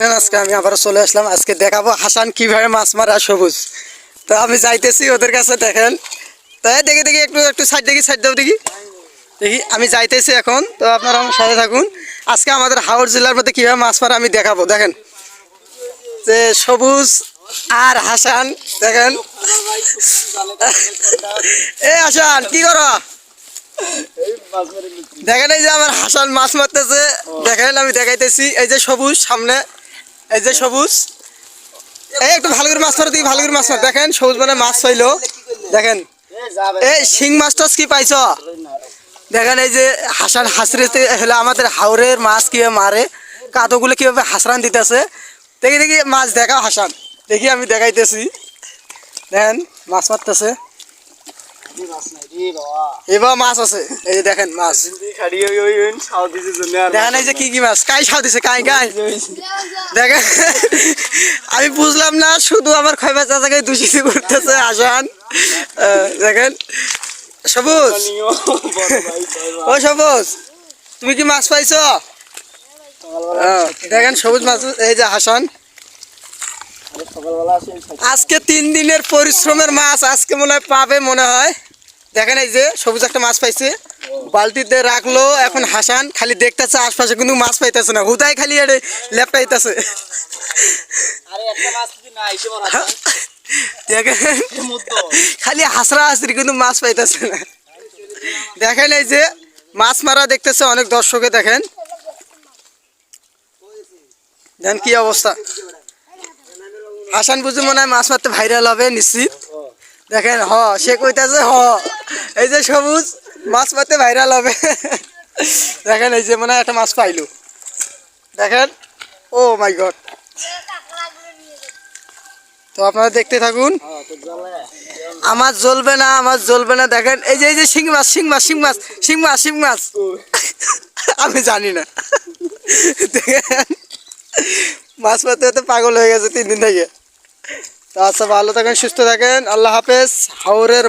আজকে আমি আবার চলে আসলাম। আজকে দেখাবো হাসান কীভাবে মাছ মারা সবুজ। তো আমি যাইতেছি ওদের কাছে, দেখেন। তাই দেখি দেখি, একটু একটু সাইড দেখি, সাইড দাও দেখি। দেখি, আমি যাইতেছি এখন। তো আপনারা আমার সাথে থাকুন। আজকে আমাদের হাওড় জেলার মধ্যে কীভাবে মাছ মারা আমি দেখাবো, দেখেন। যে সবুজ আর হাসান, দেখেন। এ, হাসান, কি করো? দেখেন এই যে আমার হাসান মাছ মারতেছে। দেখেন, আমি দেখাইতেছি। এই যে সবুজ সামনে। এই যে সবুজ। এই একটু ভালো করে মাছ মারো দিই ভালো করে মাছ মার দেখেন, সবুজ মানে মাছ পাইলো দেখেন, এই শিং মাছ টাছ কি পাইছ? দেখেন, এই যে হাসান হাসরিতে হলে আমাদের হাওরের মাছ কীভাবে মারে কাতোগুলো কীভাবে হাসরান দিতেছে। দেখি দেখি, মাছ দেখাও হাসান। দেখি, আমি দেখাইতেছি। দেখেন, মাছ মারতেছে। এবার মাছ আছে। এই যে দেখেন মাছ। দেখেন এই যে কি কি মাছ। কাই সাও দিছে কাই কাই। দেখেন। আমি বুঝলাম না শুধু আমার খয়বা চাচাকে দূষিত করতেছে আসান দেখেন। সবুজ। ও সবুজ। তুমি কি মাছ পাইছো? দেখেন সবুজ মাছ এই যে হাসান। আজকে তিন দিনের পরিশ্রমের মাছ আজকে মনে হয় পাবে মনে হয়। দেখেন এই যে সবুজ একটা মাছ পাইছে। বালতিতে রাখল এখন হাসান খালি দেখতেছে আশপাশে কিন্তু মাছ পাইতেছে না। হুদাই খালি এটা লেপটাইতেছে। দেখেন খালি হাসরা হাসরি কিন্তু মাছ পাইতেছে না। দেখেন এই যে মাছ মারা দেখতেছে অনেক দর্শকে দেখেন। দেখেন কি অবস্থা। হাসান বুঝি মনে হয় মাছ মারতে ভাইরাল হবে, নিশ্চিত। দেখেন, হ, সে কইতাছে, হ। এই যে সবুজ, মাছ মারতে ভাইরাল হবে। দেখেন, এই যে মনে হয় একটা মাছ পাইলো। দেখেন, ও মাই গড তো আপনারা দেখতে থাকুন। আমার জ্বলবে না, আমার জ্বলবে না, দেখেন। এই যে এই যে শিং মাছ শিং মাছ শিং মাছ শিং মাছ শিং মাছ। আমি জানি না। দেখেন মাছ মারতে হতে পাগল হয়ে গেছে তিন দিন থেকে। তো আচ্ছা ভালো থাকেন, সুস্থ থাকেন। আল্লাহ হাফেজ। হাওরের